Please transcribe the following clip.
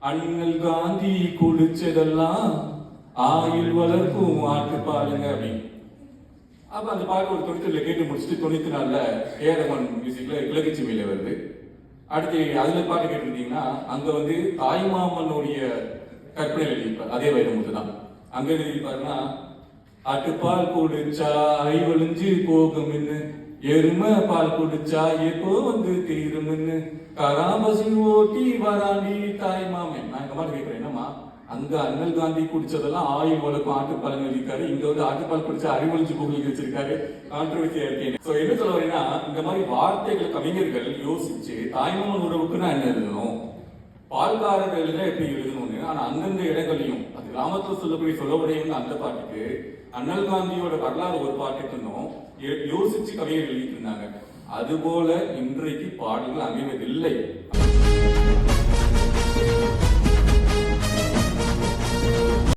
அண்ணல் காந்தி குடிச்சதெல்லாம் ஆயுள் வளர்க்கும் ஆட்டுப்பாலுங்க அப்படின்னு. அப்ப அந்த பாட்டு ஒரு தொண்ணூத்தி கேட்டு முடிச்சுட்டு தொண்ணூத்தி நாலுல ஏரமன் மியூசிக்ல இலக்கிச்சுமையில வருது. அடுத்து அதுல பாட்டு கேட்டிருந்தீங்கன்னா அங்க வந்து தாய்மாமனுடைய கற்பனை எழுதியிருப்பார். அதே வைரமுத்து தான். அங்க எழுதியிருப்பாருன்னா ஆட்டுப்பால் குடிச்சா ஐவழிஞ்சு போகும்னு எருமை பால் குடிச்சா எப்போ வந்து தீரும்னு? கராமசி ஓட்டி வராண்டி தாய்மாமன் நான் இந்த மாதிரி கேட்கிறேன் என்னம்மா? அங்க அண்ணல் காந்தி குடிச்சதெல்லாம் ஆயுள் வளர்க்கும் ஆட்டுப்பால் எழுதியிருக்காரு. இங்க வந்து ஆட்டுப்பால் குடிச்சா அறிவொழிஞ்சு போகுலிக்கு வச்சிருக்காரு. கான்ட்ரவர்சியா இருக்கேன் சோ என்ன சொல்ல வரேன்னா இந்த மாதிரி வார்த்தைகள் கவிஞர்கள் யோசிச்சு தாய்மாமன் உறவுக்கு நான் என்ன எழுதணும்? பால்காரர்கள் எப்படி எழுதணும்னு? ஆனா அந்தந்த இடங்களையும் அது சொல்லக்கூடிய சொல்லவுடையன்னு அந்த பாட்டுக்கு அண்ணல் காந்தியோட வரலாறு ஒரு பாட்டுக்குன்னும் யோ- யோசிச்சு கவிஞர் எழுதிட்டு இருந்தாங்க. அதுபோல இன்றைக்கு பாடல்கள் அமைவதில்லை.